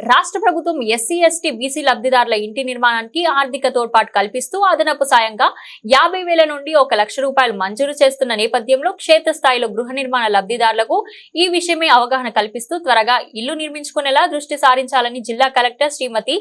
రాష్ట్ర ప్రభుత్వం SC ST BC లబ్ధిదారుల ఇంటి నిర్మాణానికి ఆర్థిక తోడ్పాటు కల్పిస్తూ అదనపు సాయంగా యాభై వేల నుండి ఒక లక్ష రూపాయలు మంజూరు చేస్తున్న నేపథ్యంలో క్షేత్రస్థాయిలో గృహ నిర్మాణ లబ్ధిదారులకు ఈ విషయమై అవగాహన కల్పిస్తూ త్వరగా ఇల్లు నిర్మించుకునేలా దృష్టి సారించాలని జిల్లా కలెక్టర్ శ్రీమతి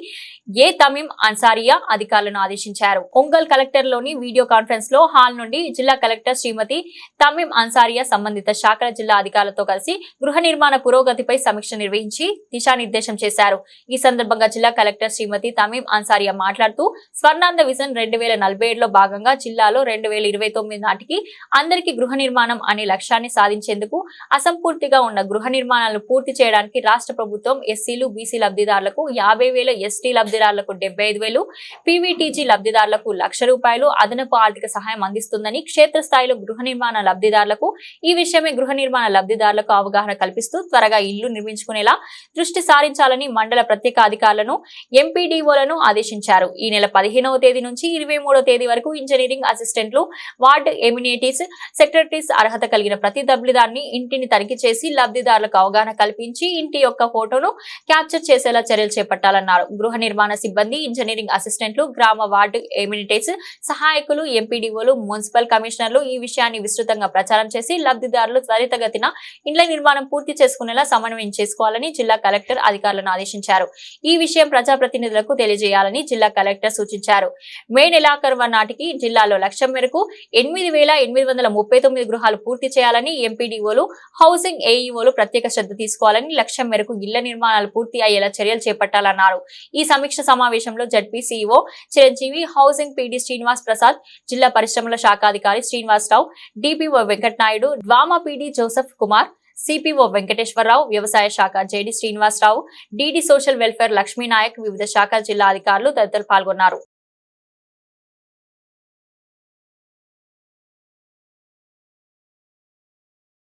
ఏ తమీం అన్సారియా అధికారులను ఆదేశించారు. ఒంగోల్ కలెక్టర్లోని వీడియో కాన్ఫరెన్స్లో హాల్ నుండి జిల్లా కలెక్టర్ శ్రీమతి తమీం అన్సారియా సంబంధిత శాఖల జిల్లా అధికారులతో కలిసి గృహ నిర్మాణ పురోగతిపై సమీక్ష నిర్వహించి దిశానిర్దేశం చేశారు. ఈ సందర్భంగా జిల్లా కలెక్టర్ శ్రీమతి తమీం అన్సారియా మాట్లాడుతూ స్వర్ణాంధ విజన్ రెండు వేల నలభై ఏడులో భాగంగా జిల్లాలో రెండు వేల ఇరవై తొమ్మిది నాటికి అందరికీ గృహ నిర్మాణం అనే లక్ష్యాన్ని సాధించేందుకు అసంపూర్తిగా ఉన్న గృహ నిర్మాణాలను పూర్తి చేయడానికి రాష్ట్ర ప్రభుత్వం ఎస్సీలు బీసీ లబ్ధిదారులకు యాభై వేలు ఎస్టీ లబ్ధిదారులకు డెబ్బై ఐదు వేలు పీవీటీజీ లబ్ధిదారులకు లక్ష రూపాయలు అదనపు ఆర్థిక సహాయం అందిస్తుందని క్షేత్రస్థాయిలో గృహ నిర్మాణ లబ్ధిదారులకు ఈ విషయమే గృహ నిర్మాణ లబ్ధిదారులకు అవగాహన కల్పిస్తూ త్వరగా ఇల్లు నిర్మించుకునేలా దృష్టి సారించాలని మండల ప్రత్యేక అధికారులను ఎంపీడీఓలను ఆదేశించారు. ఈ నెల పదిహేనవ తేదీ నుంచి ఇరవై తేదీ వరకు ఇంజనీరింగ్ అసిస్టెంట్లు వార్డు ఎమినేటీస్ సెక్రటరీస్ అర్హత కలిగిన ప్రతి లబ్ధిదారుని ఇంటిని తనిఖీ చేసి లబ్ధిదారులకు అవగాహన కల్పించి ఇంటి యొక్క ఫోటోను క్యాప్చర్ చేసేలా చర్యలు చేపట్టాలన్నారు. గృహ నిర్మాణ సిబ్బంది ఇంజనీరింగ్ అసిస్టెంట్లు గ్రామ వార్డు ఎమ్యూనిటీస్ సహాయకులు ఎంపీడీఓలు మున్సిపల్ కమిషనర్లు ఈ విషయాన్ని విస్తృతంగా ప్రచారం చేసి లబ్ధిదారులు త్వరితగతిన ఇండ్ల నిర్మాణం పూర్తి చేసుకునేలా సమన్వయం చేసుకోవాలని జిల్లా కలెక్టర్ అధికారులను ఆదేశించారు ఈ విషయం ప్రజాప్రతినిధులకు తెలియజేయాలని జిల్లా కలెక్టర్ సూచించారు. మే నెలాఖరు నాటికి జిల్లాలో లక్ష్యం మేరకు ఎనిమిది వేల ఎనిమిది వందల ముప్పై తొమ్మిది గృహాలు పూర్తి చేయాలని ఎంపీడీఓలు హౌసింగ్ ఏఈఓలు ప్రత్యేక శ్రద్ధ తీసుకోవాలని లక్ష్యం మేరకు ఇళ్ళ నిర్మాణాలు పూర్తి అయ్యేలా చర్యలు చేపట్టాలన్నారు. ఈ సమీక్ష సమావేశంలో ZP CEO Chiranjeevi housing PD Srinivas Prasad జిల్లా పరిశ్రమల శాఖాధికారి Srinivasarao DPO Venkatanaidu DWAMA PD Joseph Kumar CPO Venkateswararao వ్యవసాయ శాఖ JD Srinivasarao DD social welfare Lakshminayak వివిధ శాఖ జిల్లా అధికారులు తదితరులు పాల్గొన్నారు.